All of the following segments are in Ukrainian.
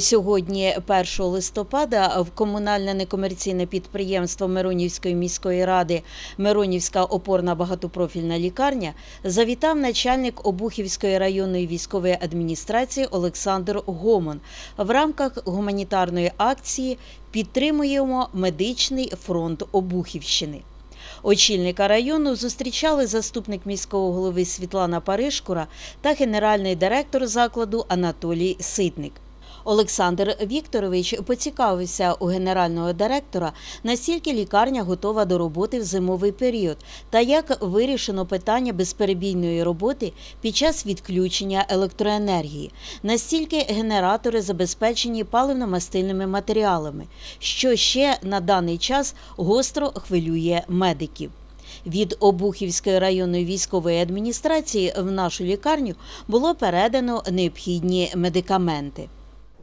Сьогодні, 1 листопада, в комунальне некомерційне підприємство Миронівської міської ради Миронівська опорна багатопрофільна лікарня завітав начальник Обухівської районної військової адміністрації Олександр Гомон в рамках гуманітарної акції Підтримуємо медичний фронт Обухівщини. Очільника району зустрічали заступник міського голови Світлана Паришкура та генеральний директор закладу Анатолій Ситник. Олександр Вікторович поцікавився у генерального директора, наскільки лікарня готова до роботи в зимовий період та як вирішено питання безперебійної роботи під час відключення електроенергії, настільки генератори забезпечені паливно-мастильними матеріалами, що ще на даний час гостро хвилює медиків. Від Обухівської районної військової адміністрації в нашу лікарню було передано необхідні медикаменти.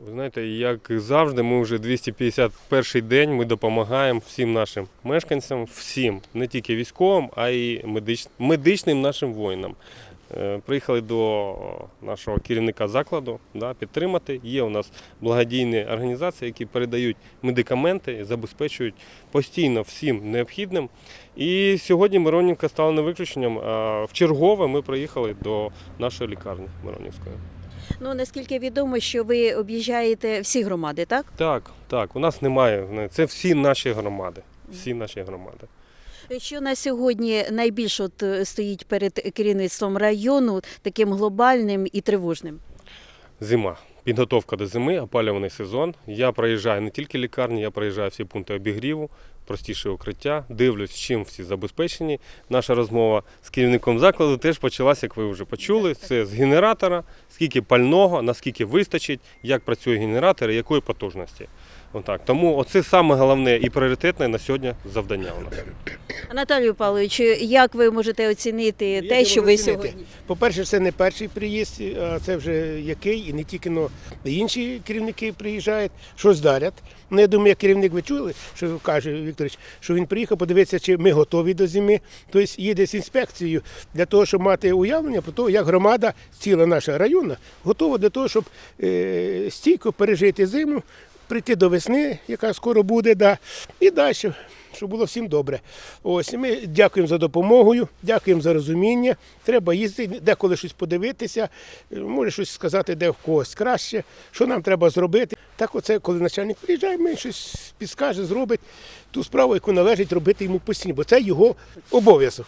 Ви знаєте, як завжди, ми вже 251 день ми допомагаємо всім нашим мешканцям, всім, не тільки військовим, а й медич... медичним нашим воїнам. Е, Приїхали до нашого керівника закладу да, підтримати. Є у нас благодійні організації, які передають медикаменти, забезпечують постійно всім необхідним. І сьогодні Миронівка стала не виключенням. В чергове ми приїхали до нашої лікарні Миронівської. Ну наскільки відомо, що ви об'їжджаєте всі громади, так? Так, так. У нас немає. Це всі наші громади. Всі наші громади. Що на сьогодні найбільше от е, стоїть перед керівництвом району таким глобальним і тривожним? Зима. Підготовка до зими, опалюваний сезон. Я проїжджаю не тільки лікарні, я проїжджаю всі пункти обігріву, простіше укриття, дивлюсь, чим всі забезпечені. Наша розмова з керівником закладу теж почалася, як ви вже почули. Це з генератора, скільки пального, наскільки вистачить, як працює генератор і якої потужності. Отак. Тому оце саме головне і пріоритетне на сьогодні завдання у нас. Анатолію Павловичу, як ви можете оцінити те, що ви оцінити? сьогодні? По-перше, це не перший приїзд, а це вже який, і не тільки но інші керівники приїжджають, щось дарять. Ну, я думаю, як керівник ви чули, що каже Вікторович, що він приїхав подивитися, чи ми готові до зими. Тобто їде з інспекцією для того, щоб мати уявлення про те, як громада, ціла наша районна, готова для того, щоб е, стійко пережити зиму, прийти до весни, яка скоро буде, да, і далі. Щоб було всім добре. Ось ми дякуємо за допомогою, дякуємо за розуміння. Треба їздити, деколи щось подивитися, е, може щось сказати, де в когось краще, що нам треба зробити. Так, оце, коли начальник приїжджає, ми щось підскаже, зробить ту справу, яку належить робити йому постійно, бо це його обов'язок.